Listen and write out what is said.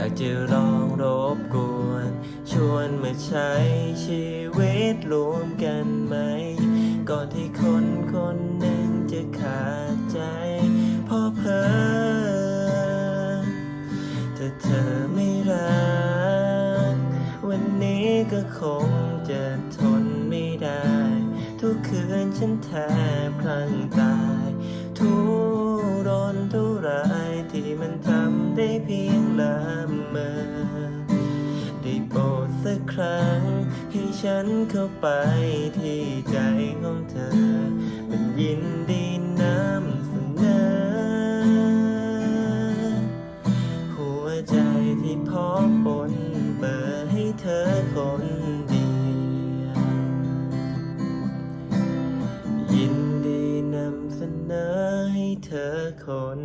อยากจะลองรบกวน ชวนมาใช้ชีวิตรวมกันไหม ก่อนที่คนคนหนึ่งจะขาดใจพอเพอถ้าเธอไม่รัก วันนี้ก็คงจะทนไม่ได้ ทุกคืนฉันแทบคลั่งตายทุร ให้ฉันเข้าไปที่ใจของเธอ มันยินดีนำเสนอ หัวใจที่พ้อปนเปิดให้เธอคนเดียว ยินดีนำเสนอให้เธอคน